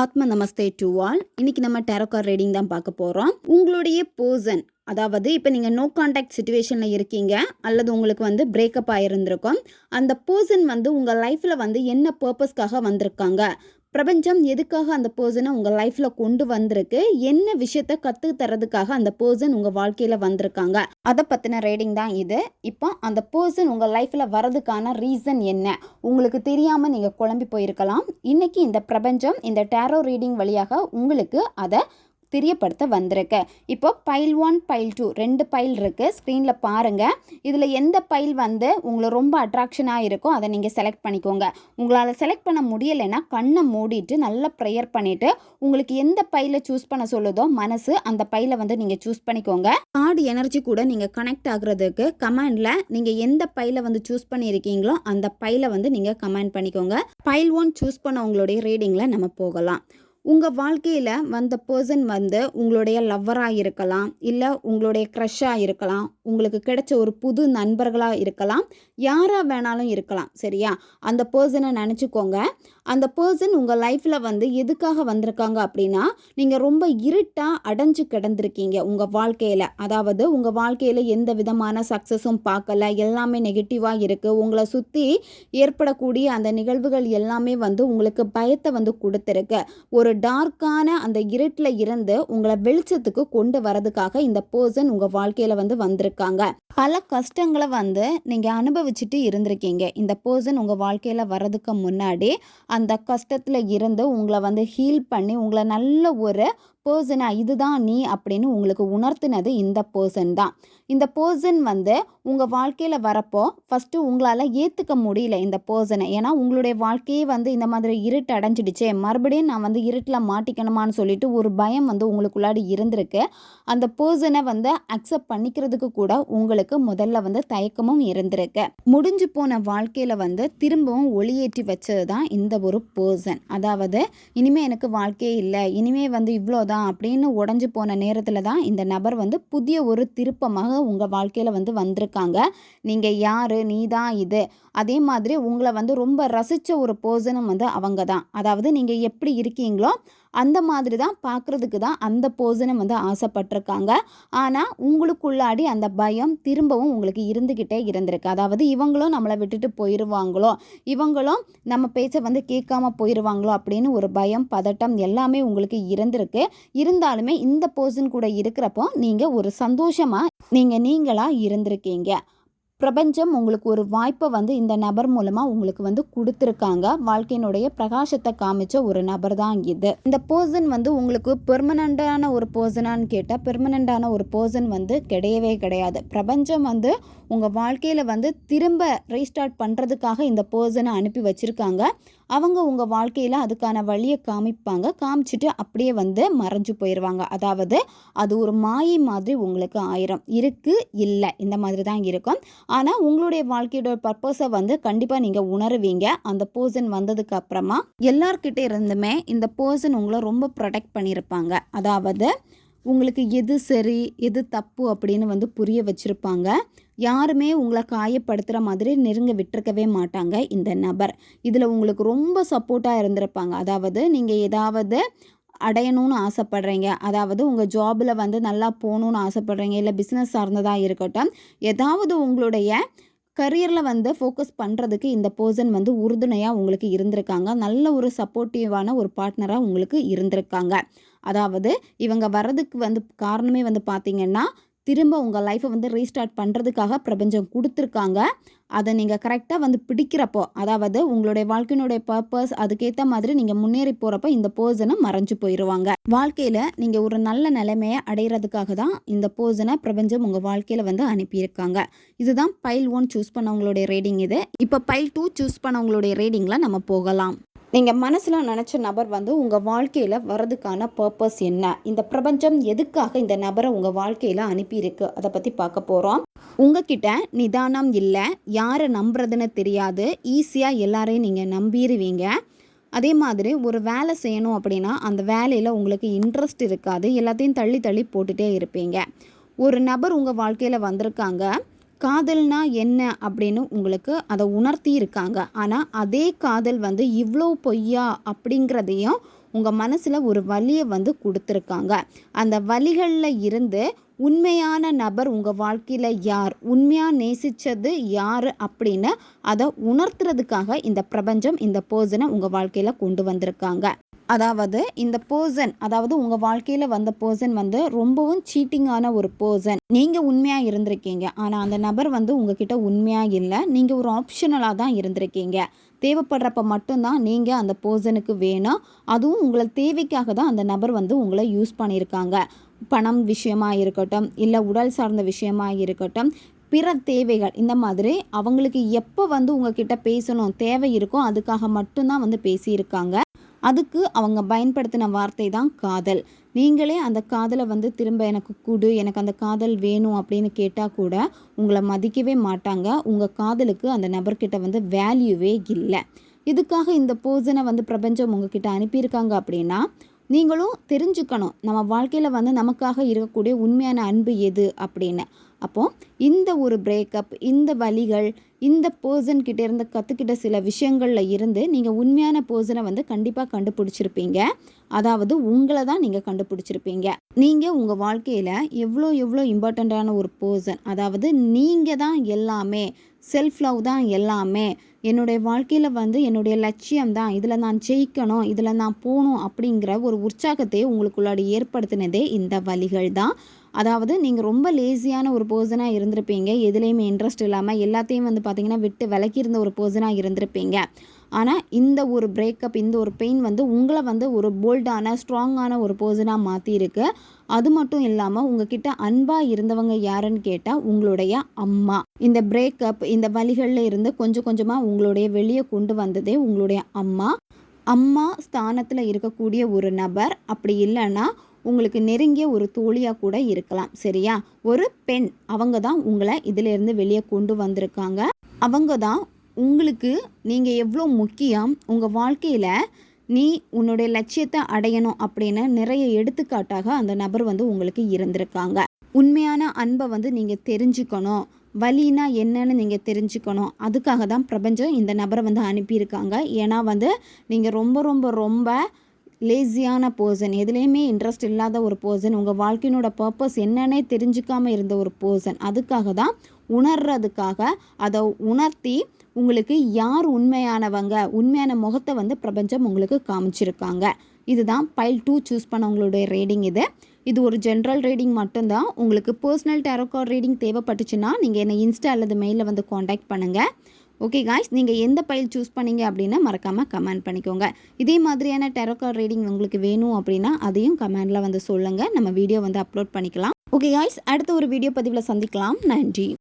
ஆத்ம நமஸ்தே to all. இன்னைக்கு நம்ம டேரோகார் ரீடிங் தான் பார்க்க போகிறோம் உங்களுடைய பர்சன் அதாவது இப்போ நீங்கள் நோ கான்டாக்ட் சுச்சுவேஷனில் இருக்கீங்க அல்லது உங்களுக்கு வந்து பிரேக்கப் ஆகிருந்திருக்கும் அந்த பர்சன் வந்து உங்கள் லைஃப்பில் வந்து என்ன பர்பஸ்க்காக வந்திருக்காங்க? பிரபஞ்சம் எதுக்காக அந்த பர்சனை உங்கள் லைஃப்பில் கொண்டு வந்திருக்கு? என்ன விஷயத்த கற்று தரதுக்காக அந்த பர்சன் உங்கள் வாழ்க்கையில் வந்திருக்காங்க? அதை பற்றின ரீடிங் தான் இது. இப்போ அந்த பர்சன் உங்கள் லைஃப்பில் வரதுக்கான ரீசன் என்ன? உங்களுக்கு தெரியாமல் நீங்கள் குழம்பி போயிருக்கலாம். இன்றைக்கி இந்த பிரபஞ்சம் இந்த டேரோ ரீடிங் வழியாக உங்களுக்கு அதை தெரியப்படுத்த வந்திருக்கு. இப்போ பைல் ஒன் பைல் டூ ரெண்டு பைல் இருக்குது ஸ்க்ரீனில் பாருங்கள் இதில் எந்த பைல் வந்து உங்களை ரொம்ப அட்ராக்ஷனாக இருக்கோ அதை நீங்கள் செலக்ட் பண்ணிக்கோங்க. உங்களால் செலக்ட் பண்ண முடியலைன்னா கண்ணை மூடிட்டு நல்லா ப்ரேயர் பண்ணிவிட்டு உங்களுக்கு எந்த பைலை சூஸ் பண்ண சொல்லுதோ மனசு அந்த பைலை வந்து நீங்கள் சூஸ் பண்ணிக்கோங்க. கார்டு எனர்ஜி கூட நீங்கள் கனெக்ட் ஆகுறதுக்கு கமெண்டில் நீங்கள் எந்த பைலை வந்து சூஸ் பண்ணியிருக்கீங்களோ அந்த பைலை வந்து நீங்கள் கமெண்ட் பண்ணிக்கோங்க. பைல் ஒன் சூஸ் பண்ண உங்களுடைய ரீடிங்கில் நம்ம போகலாம். உங்கள் வாழ்க்கையில் வந்த பர்சன் வந்து உங்களுடைய லவ்வராக இருக்கலாம் இல்லை உங்களுடைய க்ரஷ்ஷாக இருக்கலாம் உங்களுக்கு கிடைச்ச ஒரு புது நண்பர்களாக இருக்கலாம் யாராக வேணாலும் இருக்கலாம் சரியா? அந்த பர்சனை நினச்சிக்கோங்க. அந்த பர்சன் உங்கள் லைஃப்பில் வந்து எதுக்காக வந்திருக்காங்க அப்படின்னா நீங்கள் ரொம்ப இருட்டாக அடைஞ்சு கிடந்திருக்கீங்க உங்கள் வாழ்க்கையில். அதாவது உங்கள் வாழ்க்கையில் எந்த விதமான சக்ஸஸும் பார்க்கல எல்லாமே நெகட்டிவாக இருக்குது உங்களை சுற்றி ஏற்படக்கூடிய அந்த நிகழ்வுகள் எல்லாமே வந்து உங்களுக்கு பயத்தை வந்து கொடுத்துருக்கு. ஒரு டார்க்கான அந்த இருட்டில் இருந்து உங்களை வெளிச்சத்துக்கு கொண்டு வரதுக்காக இந்த பர்சன் உங்கள் வாழ்க்கையில் வந்து வந்திருக்காங்க. பல கஷ்டங்களை வந்து நீங்கள் அனுபவிச்சுட்டு இருந்திருக்கீங்க. இந்த பர்சன் உங்கள் வாழ்க்கையில் வர்றதுக்கு முன்னாடி அந்த கஷ்டத்தில் இருந்து உங்களை வந்து ஹீல் பண்ணி உங்களை நல்ல ஒரு பர்சனா இதுதான் நீ அப்படின்னு உங்களுக்கு உணர்த்தினது இந்த பர்சன் தான். இந்த பர்சன் வந்து உங்கள் வாழ்க்கையில் வரப்போ ஃபஸ்ட்டு உங்களால் ஏற்றுக்க முடியல இந்த பர்சனை ஏன்னா உங்களுடைய வாழ்க்கையே வந்து இந்த மாதிரி இருட்டு அடைஞ்சிடுச்சே. மறுபடியும் நான் வந்து இருட்டில் மாட்டிக்கணுமான்னு சொல்லிட்டு ஒரு பயம் வந்து உங்களுக்குள்ளாடி இருந்திருக்கு. அந்த பர்சனை வந்து அக்செப்ட் பண்ணிக்கிறதுக்கு கூட உங்களுக்கு முதல்ல வந்து தயக்கமும் இருந்திருக்கு. முடிஞ்சு போன வாழ்க்கையில் வந்து திரும்பவும் ஒளியேற்றி வச்சது தான் இந்த ஒரு பர்சன் அதாவது இனிமே எனக்கு வாழ்க்கையே இல்லை. இனிமே வந்து இவ்வளோதான் அப்படின்னு உடஞ்சி போன நேரத்தில் தான் இந்த நபர் வந்து புதிய ஒரு திருப்பமாக உங்கள் வாழ்க்கையில் வந்து வந்திருக்காங்க. நீங்கள் யார்? நீ தான் இது அதே மாதிரி உங்களை வந்து ரொம்ப ரசித்த ஒரு பர்சனும் வந்து அவங்க தான் அதாவது நீங்கள் எப்படி இருக்கீங்களோ அந்த மாதிரி தான் பார்க்குறதுக்கு தான் அந்த பர்சனும் வந்து ஆசைப்பட்டிருக்காங்க. ஆனால் உங்களுக்குள்ளாடி அந்த பயம் திரும்பவும் உங்களுக்கு இருந்துக்கிட்டே இருந்திருக்கு. அதாவது இவங்களும் நம்மளை விட்டுட்டு போயிடுவாங்களோ இவங்களும் நம்ம பேச்சை வந்து கேட்காம போயிடுவாங்களோ அப்படின்னு ஒரு பயம் பதட்டம் எல்லாமே உங்களுக்கு இருந்திருக்கு. இருந்தாலுமே இந்த பர்சன் கூட இருக்கிறப்போ நீங்கள் ஒரு சந்தோஷமாக நீங்கள் நீங்களாக இருந்திருக்கீங்க. பிரபஞ்சம் உங்களுக்கு ஒரு வாய்ப்பை வந்து இந்த நபர் மூலமாக உங்களுக்கு வந்து கொடுத்துருக்காங்க. வாழ்க்கையினுடைய பிரகாசத்தை காமிச்ச ஒரு நபர் தான் இது. இந்த பர்சன் வந்து உங்களுக்கு பெர்மனண்டான ஒரு பர்சனான்னு கேட்டால் பெர்மனண்டான ஒரு பர்சன் வந்து கிடையவே கிடையாது. பிரபஞ்சம் வந்து உங்கள் வாழ்க்கையில் வந்து திரும்ப ரீஸ்டார்ட் பண்ணுறதுக்காக இந்த பர்சனை அனுப்பி வச்சுருக்காங்க. அவங்க உங்கள் வாழ்க்கையில் அதுக்கான வழியை காமிப்பாங்க. காமிச்சிட்டு அப்படியே வந்து மறைஞ்சு போயிடுவாங்க அதாவது அது ஒரு மாயை மாதிரி உங்களுக்கு ஆயிரும். இருக்குது இல்லை இந்த மாதிரி தான் இருக்கும். ஆனால் உங்களுடைய வாழ்க்கையோட பர்பஸை வந்து கண்டிப்பாக நீங்கள் உணருவீங்க. அந்த பர்சன் வந்ததுக்கு அப்புறமா எல்லார்கிட்ட இருந்துமே இந்த பர்சன் உங்களை ரொம்ப ப்ரொடெக்ட் பண்ணியிருப்பாங்க. அதாவது உங்களுக்கு எது சரி எது தப்பு அப்படின்னு வந்து புரிய வச்சுருப்பாங்க. யாருமே உங்களை காயப்படுத்துகிற மாதிரி நெருங்க விட்டுருக்கவே மாட்டாங்க இந்த நபர். இதில் உங்களுக்கு ரொம்ப சப்போர்ட்டாக இருந்திருப்பாங்க. அதாவது நீங்கள் ஏதாவது அடையணும்னு ஆசைப்பட்றீங்க. அதாவது உங்கள் ஜாபில் வந்து நல்லா போகணுன்னு ஆசைப்பட்றீங்க. இல்லை பிஸ்னஸ் சார்ந்ததாக இருக்கட்டும். ஏதாவது உங்களுடைய கரியரில் வந்து ஃபோக்கஸ் பண்ணுறதுக்கு இந்த பர்சன் வந்து உறுதுணையாக உங்களுக்கு இருந்திருக்காங்க. நல்ல ஒரு சப்போர்ட்டிவான ஒரு பார்ட்னராக உங்களுக்கு இருந்திருக்காங்க. அதாவது இவங்க வர்றதுக்கு வந்து காரணமே வந்து பார்த்திங்கன்னா திரும்ப உங்கள் லைஃப்பை வந்து ரீஸ்டார்ட் பண்ணுறதுக்காக பிரபஞ்சம் கொடுத்துருக்காங்க. அதை நீங்கள் கரெக்டாக வந்து பிடிக்கிறப்போ அதாவது உங்களுடைய வாழ்க்கையினுடைய பர்பஸ் அதுக்கேற்ற மாதிரி நீங்கள் முன்னேறி போகிறப்போ இந்த பர்சனை மறைஞ்சு போயிடுவாங்க வாழ்க்கையில் நீங்கள் ஒரு நல்ல நிலைமையை அடையிறதுக்காக தான் இந்த பர்சனை பிரபஞ்சம் உங்கள் வாழ்க்கையில் வந்து அனுப்பியிருக்காங்க. இதுதான் பைல் ஒன் சூஸ் பண்ணவங்களுடைய ரீடிங் இது. இப்போ பைல் டூ சூஸ் பண்ணவங்களுடைய ரீடிங்கில் நம்ம போகலாம். நீங்கள் மனசில் நினச்ச நபர் வந்து உங்கள் வாழ்க்கையில் வர்றதுக்கான பர்பஸ் என்ன? இந்த பிரபஞ்சம் எதுக்காக இந்த நபரை உங்கள் வாழ்க்கையில் அனுப்பியிருக்கு? அதை பற்றி பார்க்க போகிறோம் உங்ககிட்ட நிதானம் இல்லை யாரை நம்புறதுன்னு தெரியாது. ஈஸியாக எல்லாரையும் நீங்கள் நம்பிடுவீங்க அதே மாதிரி ஒரு வேலை செய்யணும் அப்படின்னா அந்த வேலையில் உங்களுக்கு இன்ட்ரெஸ்ட் இருக்காது. எல்லாத்தையும் தள்ளி தள்ளி போட்டுகிட்டே இருப்பீங்க. ஒரு நபர் உங்கள் வாழ்க்கையில் வந்திருக்காங்க. காதல்னா என்ன அப்படின்னு உங்களுக்கு அதை உணர்த்தி இருக்காங்க. ஆனால் அதே காதல் வந்து இவ்வளோ பொய்யா அப்படிங்கிறதையும் உங்கள் மனசில் ஒரு வலியை வந்து கொடுத்துருக்காங்க. அந்த வலிகளில் இருந்து உண்மையான நபர் உங்கள் வாழ்க்கையில் யார்? உண்மையாக நேசித்தது யார் அப்படின்னு அதை உணர்த்துறதுக்காக இந்த பிரபஞ்சம் இந்த பர்சனை உங்கள் வாழ்க்கையில் கொண்டு வந்திருக்காங்க. அதாவது இந்த பர்சன் அதாவது உங்கள் வாழ்க்கையில் வந்த பர்சன் வந்து ரொம்பவும் சீட்டிங்கான ஒரு பர்சன் நீங்கள் உண்மையாக இருந்திருக்கீங்க. ஆனால் அந்த நபர் வந்து உங்ககிட்ட உண்மையாக இல்லை. நீங்கள் ஒரு ஆப்ஷனலாக தான் இருந்திருக்கீங்க. தேவைப்படுறப்ப மட்டும்தான் நீங்கள் அந்த பர்சனுக்கு வேணும். அதுவும் உங்களை தேவைக்காக தான் அந்த நபர் வந்து உங்களை யூஸ் பண்ணியிருக்காங்க. பணம் விஷயமா இருக்கட்டும் இல்லை உடல் சார்ந்த விஷயமா இருக்கட்டும் பிற தேவைகள் இந்த மாதிரி அவங்களுக்கு எப்போ வந்து உங்ககிட்ட பேசணும் தேவை இருக்கோ அதுக்காக மட்டும்தான் வந்து பேசியிருக்காங்க. அதுக்கு அவங்க பயன்படுத்தின வார்த்தை தான் காதல். நீங்களே அந்த காதலை வந்து திரும்ப எனக்கு கொடு எனக்கு அந்த காதல் வேணும் அப்படின்னு கேட்டால் கூட உங்களை மதிக்கவே மாட்டாங்க. உங்கள் காதலுக்கு அந்த நபர்கிட்ட வந்து வேல்யூவே இல்லை. இதுக்காக இந்த போசனை வந்து பிரபஞ்சம் உங்ககிட்ட அனுப்பியிருக்காங்க அப்படின்னா நீங்களும் தெரிஞ்சுக்கணும். நம்ம வாழ்க்கையில் வந்து நமக்காக இருக்கக்கூடிய உண்மையான அன்பு எது அப்படின்னு. அப்போது இந்த ஒரு பிரேக்கப் இந்த வழிகள் இந்த பர்சன்கிட்ட இருந்து கற்றுக்கிட்ட சில விஷயங்களில் இருந்து நீங்கள் உண்மையான பர்சனை வந்து கண்டிப்பாக கண்டுபிடிச்சிருப்பீங்க. அதாவது உங்களை தான் நீங்கள் கண்டுபிடிச்சிருப்பீங்க. நீங்கள் உங்கள் வாழ்க்கையில் எவ்வளோ எவ்வளோ இம்பார்ட்டண்ட்டான ஒரு பர்சன் அதாவது நீங்கள் தான் எல்லாமே செல்ஃப் லவ் தான் எல்லாமே என்னுடைய வாழ்க்கையில் வந்து என்னுடைய லட்சியம் தான் இதில் நான் ஜெயிக்கணும் இதில் நான் போகணும் அப்படிங்கிற ஒரு உற்சாகத்தை உங்களுக்குள்ளாடி ஏற்படுத்தினதே இந்த வழிகள் தான். அதாவது நீங்கள் ரொம்ப லேசியான ஒரு பர்சனாக இருந்திருப்பீங்க. எதுலேயுமே இன்ட்ரெஸ்ட் இல்லாமல் எல்லாத்தையும் வந்து பார்த்திங்கன்னா விட்டு விலக்கி இருந்த ஒரு பர்சனாக இருந்திருப்பீங்க. ஆனால் இந்த ஒரு பிரேக்கப் இந்த ஒரு பெயின் வந்து உங்களை வந்து ஒரு போல்டான ஸ்ட்ராங்கான ஒரு பர்சனாக மாற்றிருக்கு அது மட்டும் இல்லாமல் உங்ககிட்ட அன்பாக இருந்தவங்க யாருன்னு கேட்டால் உங்களுடைய அம்மா. இந்த பிரேக்கப் இந்த வழிகளில் இருந்து கொஞ்சம் கொஞ்சமாக உங்களுடைய வெளியே கொண்டு வந்ததே உங்களுடைய அம்மா. அம்மா ஸ்தானத்தில் இருக்கக்கூடிய ஒரு நபர். அப்படி இல்லைன்னா உங்களுக்கு நெருங்கிய ஒரு தோழியாக கூட இருக்கலாம் சரியா? ஒரு பெண் அவங்க தான் உங்களை இதிலேருந்து வெளியே கொண்டு வந்திருக்காங்க. அவங்க தான் உங்களுக்கு நீங்கள் எவ்வளோ முக்கியம் உங்கள் வாழ்க்கையில் நீ உன்னுடைய லட்சியத்தை அடையணும் அப்படின்னு நிறைய எடுத்துக்காட்டாக அந்த நபர் வந்து உங்களுக்கு இருந்திருக்காங்க. உண்மையான அன்பை வந்து நீங்கள் தெரிஞ்சுக்கணும். வலினா என்னன்னு நீங்கள் தெரிஞ்சுக்கணும். அதுக்காக தான் பிரபஞ்சம் இந்த நபரை வந்து அனுப்பியிருக்காங்க. ஏன்னா வந்து நீங்கள் ரொம்ப ரொம்ப ரொம்ப லேசியான பர்சன் எதுலேயுமே இன்ட்ரெஸ்ட் இல்லாத ஒரு பர்சன் உங்கள் வாழ்க்கையினோட பர்பஸ் என்னன்னே தெரிஞ்சுக்காமல் இருந்த ஒரு பர்சன் அதுக்காக தான் உணர்றதுக்காக அதை உணர்த்தி உங்களுக்கு யார் உண்மையானவங்க? உண்மையான முகத்தை வந்து பிரபஞ்சம் உங்களுக்கு காமிச்சிருக்காங்க. இதுதான் பைல் டூ சூஸ் பண்ணவங்களுடைய ரீடிங் இது. இது ஒரு ஜென்ரல் ரீடிங் மட்டும்தான். உங்களுக்கு பர்சனல் டேரோகார்ட் ரீடிங் தேவைப்பட்டுச்சுன்னா நீங்கள் என்னை இன்ஸ்டா அல்லது மெயிலில் வந்து காண்டாக்ட் பண்ணுங்கள் ஓகே காய்ஸ் நீங்கள் எந்த பைல் சூஸ் பண்ணீங்க அப்படின்னா மறக்காமல் கமெண்ட் பண்ணிக்கோங்க. இதே மாதிரியான டெரோக்கார் ரீடிங் உங்களுக்கு வேணும் அப்படின்னா அதையும் கமெண்டில் வந்து சொல்லுங்கள் நம்ம வீடியோ வந்து அப்லோட் பண்ணிக்கலாம். ஓகே காய்ஸ் அடுத்த ஒரு வீடியோ பதிவில் சந்திக்கலாம். நன்றி.